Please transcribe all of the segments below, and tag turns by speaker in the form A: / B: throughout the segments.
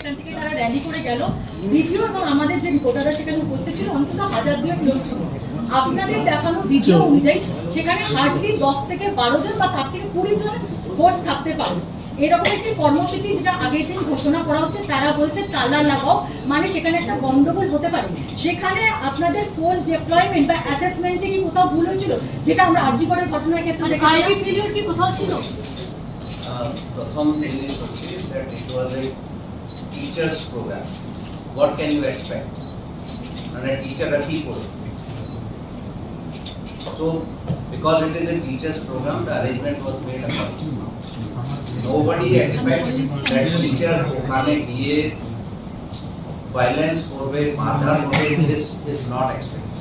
A: সেখান থেকে তারা র্যালি করে গেল। ভিডিও এবং আমাদের যে রিপোর্টাররা সেখানে উপস্থিত ছিল অন্তত হাজার দুয়েক লোক ছিল। আপনাদের দেখানো ভিডিও অনুযায়ী সেখানে হার্ডলি দশ থেকে বারো জন বা তার থেকে কুড়ি জন ফোর্স থাকতে পারে। এরকম একটি কর্মসূচি যেটা আগের দিন ঘোষণা করা হচ্ছে তারা বলছে তালা লাগাও মানে সেখানে একটা গন্ডগোল হতে পারে। সেখানে আপনাদের ফোর্স ডিপ্লয়মেন্ট বা অ্যাসেসমেন্টে কি কোথাও ভুল হয়েছিল? যেটা আমরা আরজি করার ঘটনার ক্ষেত্রে
B: মানে আইবি ফেলিওর কি কোথাও ছিল?
C: প্রথম জিনিস হচ্ছে teachers program. What can you expect? মানে টিচাররা কি করবে So because it is a teachers program, the arrangement was made accordingly. Nobody expects that teacher ওখানে গিয়ে violence করবে মারধর করবে this is not expected.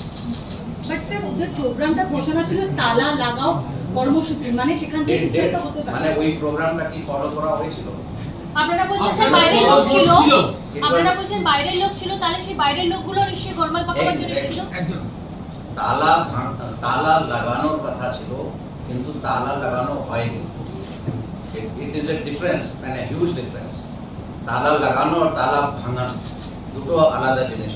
A: But sir ওদের প্রোগ্রামটা ঘোষণা ছিল তালা লাগাও কর্মসূচি মানে সেখান থেকে কিছু একটা হতে
C: মানে
A: পারে
C: ওই প্রোগ্রামটা কি ফলো করা হয়েছিল
B: আপনারা বলছেন স্যার বাইরের লোক ছিল। আপনারা বলছেন বাইরের লোক ছিল তাহলে সেই বাইরের লোকগুলো নিশ্চয়ই গোলমাল পাকাবার জন্য এসেছিল?
D: একজন।
C: তালা তালা লাগানোর কথা ছিল কিন্তু তালা লাগানো হয়নি। ইট ইজ এ ডিফারেন্স মানে হিউজ ডিফারেন্স তালা লাগানো আর তালা ভাঙানো দুটো আলাদা জিনিস।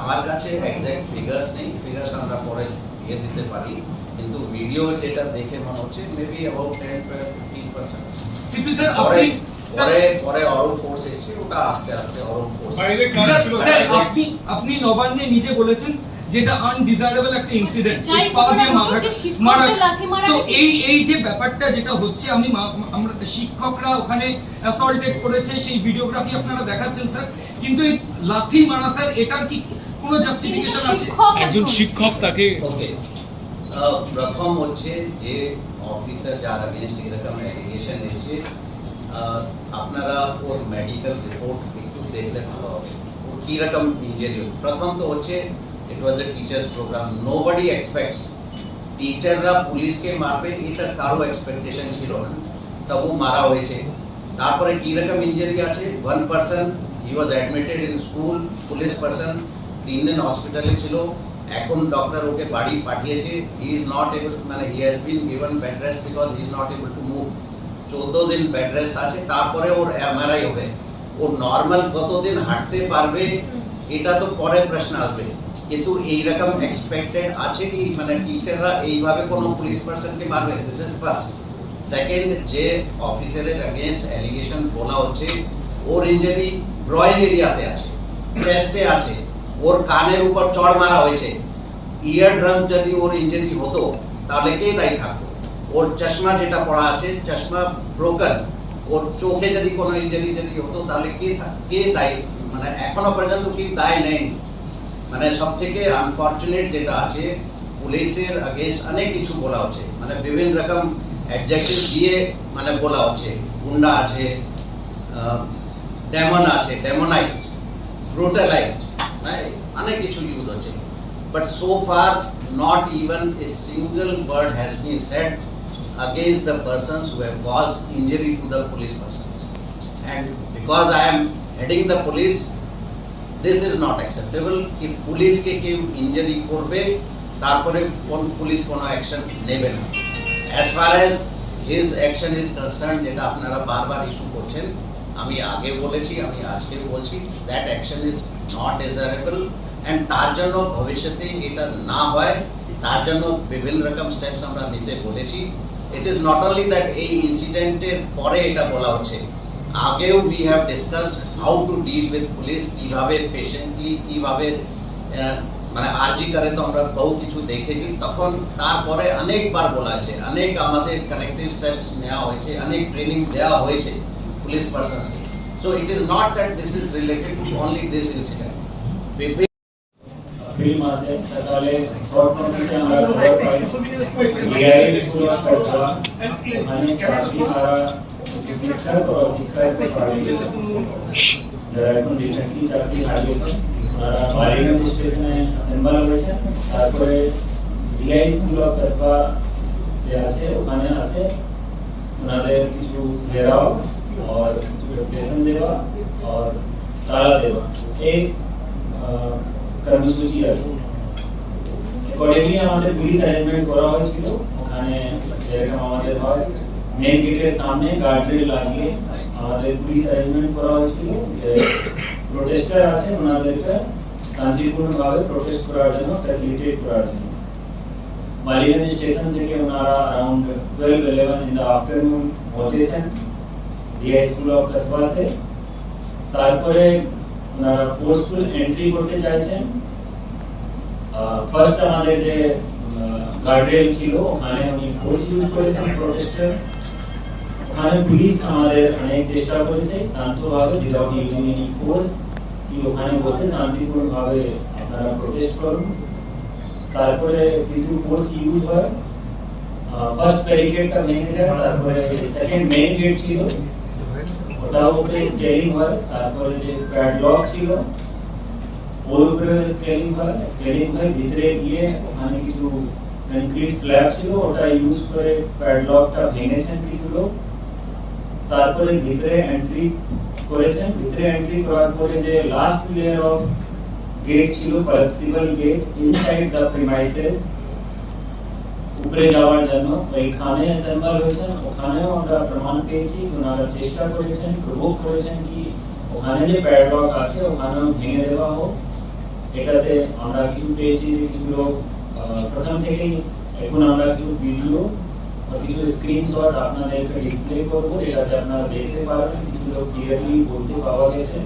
C: আমার কাছে এক্সাক্ট ফিগার্স নেই ফিগার্স আমরা পরে দিয়ে দিতে পারি। কিন্তু ভিডিও যেটা দেখে মনে হচ্ছে maybe about ten fifteen percent
D: CP sir
C: পরে
D: আপনি
C: পরে পরে অরম ফোর্স এসছে ওটা আস্তে আস্তে অরম ফোর্স
D: স্যার,
E: ছিল
D: স্যার
E: স্যার।
D: আপনি আপনি নবান্নে নিজে বলেছেন যেটা আনডিজায়ারেবল একটা ইনসিডেন্ট মারা তো এই এই যে ব্যাপারটা যেটা হচ্ছে আমি আমরা শিক্ষকরা ওখানে অ্যাসল্টেড করেছে সেই ভিডিওগ্রাফি আপনারা দেখাচ্ছেন স্যার কিন্তু এই লাথি মারা স্যার এটার কি কোনো জাস্টিফিকেশন আছে?
F: একজন। শিক্ষক তাকে
C: ওকে প্রথম হচ্ছে যে অফিসার যার অ্যাগেনস্ট এরকম অ্যালিগেশন এসছে আপনারা ওর মেডিকেল রিপোর্ট একটু দেখলে ভালো হবে ওর কীরকম ইঞ্জুরি প্রথম তো হচ্ছে it was a teachers program nobody expects টিচাররা পুলিশকে মারবে এটা কারও এক্সপেকটেশন ছিল না তা ও মারা হয়েছে তারপরে কীরকম ইঞ্জুরি আছে one person he was admitted in school police person তিন দিন হসপিটালে ছিল এখন ডক্টর ওকে বাড়ি পাঠিয়েছে। হি ইজ নট এবল মানে he has been given bed rest because he is not able to move চোদ্দ দিন বেড রেস্ট আছে, তারপরে ওর এমআরআই হবে। ও নর্মাল কতদিন হাঁটতে পারবে, এটা তো পরে প্রশ্ন আসবে। কিন্তু এইরকম এক্সপেক্টেড আছে কি? মানে টিচাররা এইভাবে কোনো পুলিশ পার্সনকে মারবে? দিস ইজ ফার্স্ট সেকেন্ড যে অফিসারের অ্যাগেনস্ট অ্যালিগেশন বলা হচ্ছে, ওর ইঞ্জুরি ব্রয়েন এরিয়াতে আছে চেস্টে আছে। ওর কানের উপর চড় মারা হয়েছে। ইয়ার ড্রাম যদি ওর ইঞ্জুরি হতো, তাহলে কে দায়ী থাকতো? ওর চশমা যেটা পড়া আছে, চশমা ব্রোকার ওর চোখে যদি কোনো ইঞ্জুরি যদি হতো, তাহলে কে কে দায়ী? মানে এখনও পর্যন্ত কি দায় নেই মানে সব থেকে আনফর্চুনেট যেটা আছে, পুলিশের আগেনস্ট অনেক কিছু বলা হচ্ছে। মানে বিভিন্ন রকম অ্যাডজেক্টিভ দিয়ে মানে বলা হচ্ছে। গুন্ডা আছে ডেমন আছে ডেমোনাইজড ব্রুটালাইজড অনেক কিছু ইউজ হচ্ছে but so far not even a single word has been said against the persons who have caused injury to the police persons. And because I am heading the police, this is not acceptable কি পুলিশকে কেউ injury করবে তারপরে কোন police কোনো action নেবে না as far as his action is concern যেটা আপনারা বারবার ইস্যু করছেন আমি আগে বলেছি, আমি আজকে বলছি that action is not desirable and তার জন্য ভবিষ্যতে এটা না হয়, তার জন্য বিভিন্ন রকম স্টেপস আমরা নিতে বলেছি। It is not only that এই ইনসিডেন্টের পরে এটা বলা হচ্ছে, আগেও we have discussed how to deal with police কীভাবে পেশেন্টলি কীভাবে মানে আরজি করে তো আমরা বহু কিছু দেখেছি, তখন তারপরে অনেকবার বলা আছে অনেক আমাদের কারেক্টিভ স্টেপস নেওয়া হয়েছে, অনেক ট্রেনিং দেওয়া হয়েছে। Police পার্সনসকে so it is not that this is related to only this incident
G: film আছে তাহলে শর্ট নোটিসে আমরা খবর পাই ডিআইএস পুরো সরকার মানে চাকরি তারা শিক্ষক ও শিক্ষার্থী পারে যারা এখন রিসেন্টলি চাকরি হারিয়েছে ওনারা বালিগঞ্জ স্টেশনে অ্যাসেম্বল হয়েছে তারপরে ডিআইএস পুরো কসবা যে আছে ওখানে আছে ওনাদের কিছু ঘেরাও আর কিছু রেপ্রেশন দেওয়া আর তালা দেওয়া এই আহ, কর্মসূচি আছে অ্যাকর্ডিংলি আমাদের পুলিশ অ্যারেঞ্জমেন্ট করা হয়েছিল ওখানে যেরকম আমাদের হয় মেন গেটের সামনে গার্ডরেল লাগিয়ে আমাদের পুলিশ অ্যারেঞ্জমেন্ট করা হয়েছিল যে প্রোটেস্টার আছে ওনাদেরকে শান্তিপূর্ণভাবে প্রোটেস্ট করার জন্য ফ্যাসিলিটেট করার জন্য মালিগঞ্জ স্টেশন থেকে ওনারা around twelve eleven in the afternoon পৌঁছেছেন ডিআই স্কুল অফ কসবাতে তারপরে ওনারা ফোর্সফুল এন্ট্রি করতে চাইছেন ফার্স্ট আমাদের যে গার্ডরেল ছিল ওখানে উনি ফোর্স ইউজ করেছেন প্রোটেস্টার ওখানে পুলিশ আমাদের অনেক চেষ্টা করেছে শান্তভাবে উইদাউট ইউজিং এনি ফোর্স কি ওখানে বসে শান্তিপূর্ণভাবে আপনারা প্রোটেস্ট করুন তারপরে কিছু ফোর্স ইউজ হয় ফার্স্ট ব্যারিকেডটা ভেঙে যায় তারপরে সেকেন্ড মেইন গেট ছিল ওটাও উপরে স্কেলিং হয় তারপরে যে প্যাডলক ছিল ওর উপরে স্কেলিং হয় স্কেলিং হয়ে ভিতরে গিয়ে ওখানে কিছু কনক্রিট স্ল্যাব ছিল ওটা ইউজ করে প্যাডলকটা ভেঙেছেন কিছু লোক তারপরে ভিতরে এন্ট্রি করেছেন ভিতরে এন্ট্রি করার পরে যে লাস্ট লেয়ার অফ গেট ছিল collapsible gate inside the premises উপরে যাওয়ার জন্য ওইখানে অ্যাসেম্বল হয়েছেন ওখানেও আমরা প্রমাণ পেয়েছি যে ওনারা চেষ্টা করেছেন প্রভোগ করেছেন কি ওখানে যে প্যাডলক আছে ওখানেও ভেঙে দেওয়া হোক এটাতে আমরা কিছু পেয়েছি যে কিছু লোক আহ, প্রথম থেকেই এখন আমরা কিছু ভিডিও বা কিছু স্ক্রিনশট আপনাদেরকে ডিসপ্লে করব যেটাতে আপনারা দেখতে পারবেন কিছু লোক ক্লিয়ারলি বলতে পাওয়া গেছে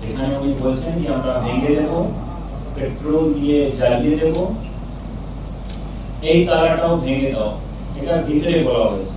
G: যেখানে উনি বলছেন যে আমরা ভেঙে দেব পেট্রোল দিয়ে জ্বালিয়ে দেব এই তালাটাও ভেঙে দাও এটা ভিতরে বলা হয়েছে